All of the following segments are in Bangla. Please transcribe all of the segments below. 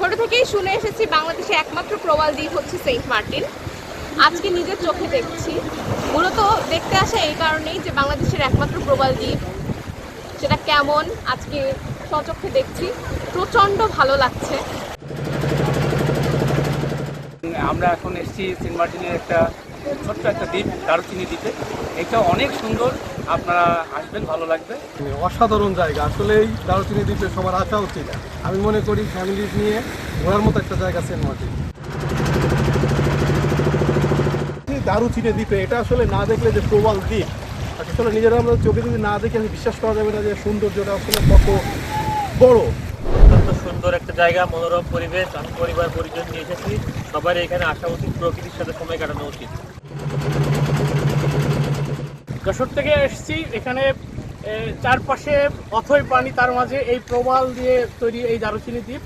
থেকেই শুনে এসেছি বাংলাদেশে একমাত্র প্রবাল দ্বীপ হচ্ছে সেন্ট মার্টিন। আজকে নিজের চোখে দেখছি। মূলত দেখতে আসা এই কারণেই যে বাংলাদেশের একমাত্র প্রবাল দ্বীপ। সেটা কেমন? আজকে সচক্ষে দেখছি। প্রচণ্ড ভালো লাগছে। আমরা এখন এসেছি সেন্ট মার্টিনের একটা ছোট্ট একটা দ্বীপ দারুচিনি দ্বীপে এটা অনেক সুন্দর, আপনারা আসবেন, ভালো লাগবে। অসাধারণ জায়গা। আসলে এই দারুচিনি দ্বীপে সবার আসা উচিত আমি মনে করি ফ্যামিলি নিয়ে ঘোরার মতো একটা জায়গা সেন্ট মার্টিন দারুচিনি দ্বীপে এটা আসলে না দেখলে যে প্রবাল দ্বীপ। আসলে নিজেরা আমরা চোখে যদি না দেখে, আমি বিশ্বাস করা যাবে না যে সৌন্দর্যটা আসলে কত বড়। সুন্দর একটা জায়গা, মনোরম পরিবেশ, আমি পরিবার, পরিজন নিয়ে এসেছি। সবার এখানে আসা উচিত, প্রকৃতির সাথে সময় কাটানো উচিত। যশোর থেকে এসেছি, এখানে চারপাশে অথই পানি, তার মাঝে এই প্রবাল দিয়ে তৈরি এই দারুচিনি দ্বীপ।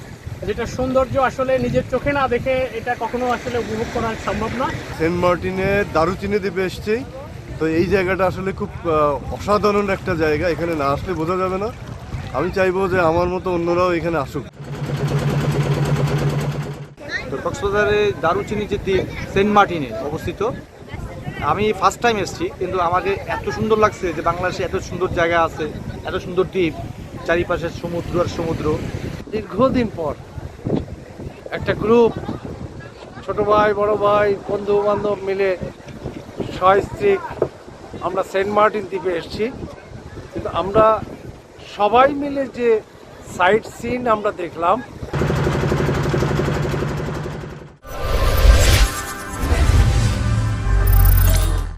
যেটা সৌন্দর্য আসলে নিজের চোখে না দেখে এটা কখনো আসলে উপভোগ করা সম্ভব না। সেন্ট মার্টিনের দারুচিনি দ্বীপে এসেছি। তো এই জায়গাটা আসলে খুব অসাধারণ একটা জায়গা, এখানে না আসলে বোঝা যাবে না। আমি চাইব যে আমার মতো অন্যরাও এখানে আসুক। তো কক্সবাজারে দারুচিনি যে দ্বীপ সেন্ট মার্টিনে অবস্থিত। আমি ফার্স্ট টাইম এসেছি কিন্তু আমাকে এত সুন্দর লাগছে যে বাংলাদেশে এত সুন্দর জায়গা আছে এত সুন্দর দ্বীপ চারিপাশে সমুদ্র আর সমুদ্র। দীর্ঘদিন পর একটা গ্রুপ ছোট ভাই বড় ভাই বন্ধু বান্ধব মিলে সস্ত্রীক আমরা সেন্ট মার্টিন দ্বীপে এসেছি। কিন্তু আমরা সবাই মিলে যে সাইট সিন আমরা দেখলাম